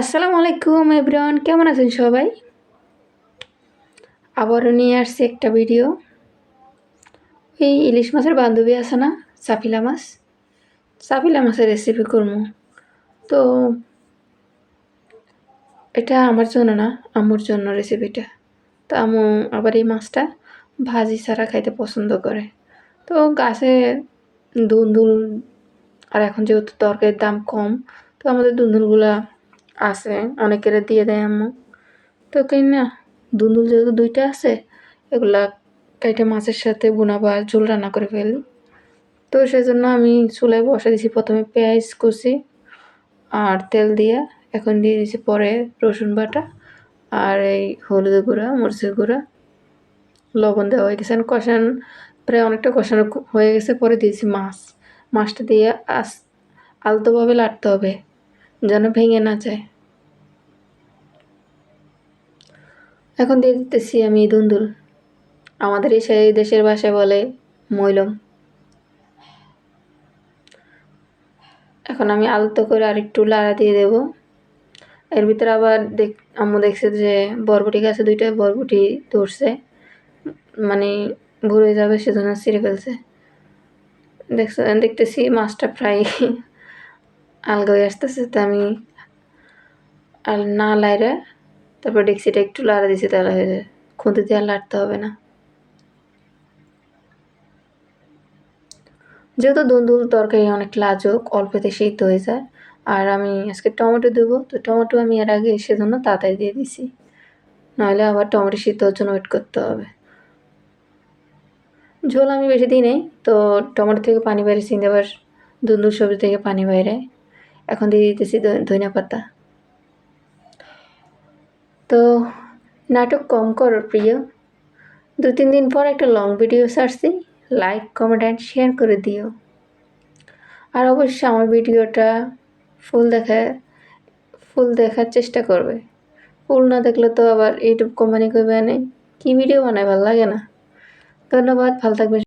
আসসালামু আলাইকুম এভরিওয়ান, কেমন আছেন সবাই? আবারও নিয়ে আসছি একটা ভিডিও। এই ইলিশ মাছের বান্ধবী আছে না, সাফিলা মাছ? সাফিলা মাছের রেসিপি করব তো এটা আমার জন্য না, আম্মুর জন্য রেসিপিটা তো আম্মু আবার এই মাছটা ভাজি ছাড়া খাইতে পছন্দ করে। তো গাছে দুন্দুল আর এখন যেহেতু তরকারির দাম কম, তো আমাদের দুন্দুলগুলা আছে, অনেকের দিয়ে দেয় আম্মু। তো কেন না, দুন্দুল যেহেতু দুইটা আছে, এগুলা কাইটা মাছের সাথে বোনা বা ঝোল রান্না করে ফেলি। তো সেজন্য আমি চুলায় বসা দিছি, প্রথমে পেঁয়াজ কুচি আর তেল দিয়ে, এখন দিয়ে দিছি পরে রসুন বাটা আর এই হলুদ গুঁড়া, মরিচের গুঁড়া। লবণ দেওয়া হয়ে গেছে, কষান প্রায় অনেকটা কষানো হয়ে গেছে, পরে দিয়েছি মাছ। মাছটা দিয়ে আস আলতোভাবে লাটতে হবে। যেন ভেঙে না যায়। এখন দিয়ে দিতেছি আমি দুন্দুল। আমাদের এই সেই দেশের ভাষায় বলে, মৈলম। এখন আমি আলতো করে আর একটু লাড়া দিয়ে দেব। এর ভিতরে আবার দেখ আম্মু দেখছে যে বরবটি গাছে দুইটা বরবটি ধরছে। মানে ভরে যাবে, সেজন্য ছিঁড়ে ফেলছে। দেখছে দেখতেছি মাছটা প্রায় আলগা হয়ে আসতেছে, তো আমি আর না লাইরে তারপর ডেক্সিটা একটু লাড়া দিছি, তাহলে হয়ে যায় খুঁতে দিয়ে আর লাড়তে হবে না। যেহেতু দুন্দুল তরকারি অনেক লাজক, অল্পতে সিদ্ধ হয়ে যায়, আর আমি আজকে টমেটো দেবো, তো টমেটো আমি এর আগে সেজন্য তাড়াতাড়ি দিয়ে দিছি নাহলে আবার টমেটো সিদ্ধ হওয়ার জন্য ওয়েট করতে হবে। ঝোল আমি বেশি দিই নেই, তো টমেটো থেকে পানি বাইরে চিনতে আবার দুন্দুল সবজি থেকে পানি বাইরে এখন দিয়ে দিতেছি ধনিয়া পাতা। তো নাটক কম করো প্রিয়। দু তিন দিন পর একটা লং ভিডিও ছাড়ছি লাইক কমেন্ট অ্যান্ড শেয়ার করে দিও। আর অবশ্যই আমার ভিডিওটা ফুল দেখা ফুল দেখার চেষ্টা করবে। ফুল না দেখলে তো আবার ইউটিউব কোম্পানি করবে নেই কী ভিডিও বানায়, ভালো লাগে না। ধন্যবাদ, ভালো থাকবে